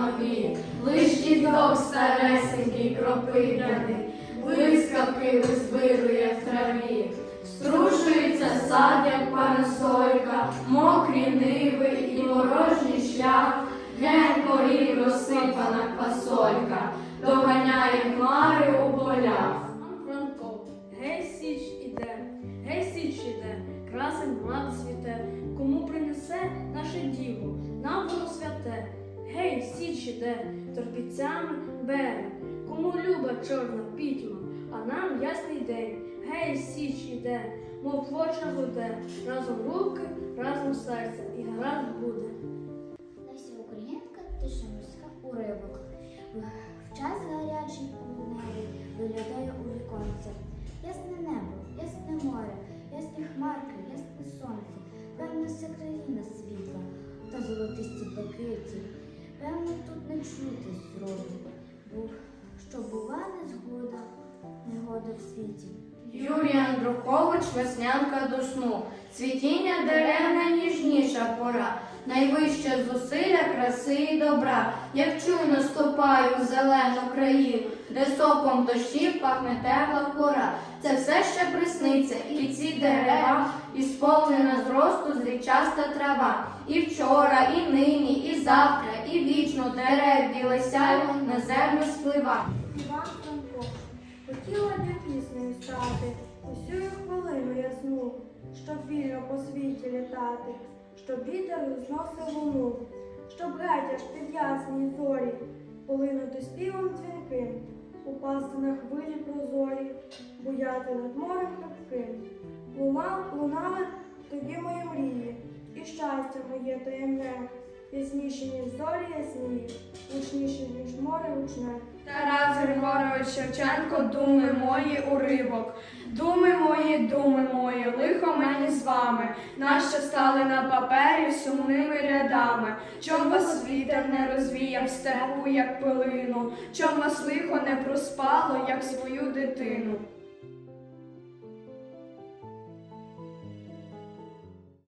нові, лиш дідок старесенький кропив'яний, блискавки визбирує в траві. Струшується сад, як парасолька, мокрі ниви і порожній шлях, ген порі розсипана квасолька, доганяє хмари у полях. Гей січ іде, гей січ іде, красень млад цвіте, іде, торпіцями бере, кому люба чорна пітьма, а нам ясний день. Гей, січ іде, мов плоча гуде, разом руки, разом серце, і гаразд буде. Леся Українка, тиша морська уривок. В час гарячий у небі виглядає у віконце. Ясне небо, ясне море, ясні хмарки, ясне сонце. Певно, вся країна світла та золотисті блакиті. Юрій Андрухович, веснянка до сну, цвітіння дерев найніжніша пора, найвище зусилля краси і добра, як чуйно ступаю в зелену країну, де соком дощів пахне тепла кора. Це все ще присниться, і ці дерева, і сповнена зросту зрічаста трава. І вчора, і нині, і завтра, і вічно дерев біле на землю сплива. Іван Франко, піснею стати, усю хвилину ясну, щоб вільно по світі літати, щоб вітер зносив луну, щоб геть аж під ясні зорі, полинути співом дзвінким, упасти на хвилі прозорі, буяти над морем хрипким. Луна, лунали тоді мої мрії, і щастя моє таємне, ясніші, ніж зорі ясні, гучніші, учне. Тарас Григорович Шевченко, думи мої уривок. Думи мої, думи мої, лихо мені з вами, нащо стали на папері сумними рядами. Чом вас вітер не розвіяв степу, як пилину, чом вас лихо не проспало, як свою дитину.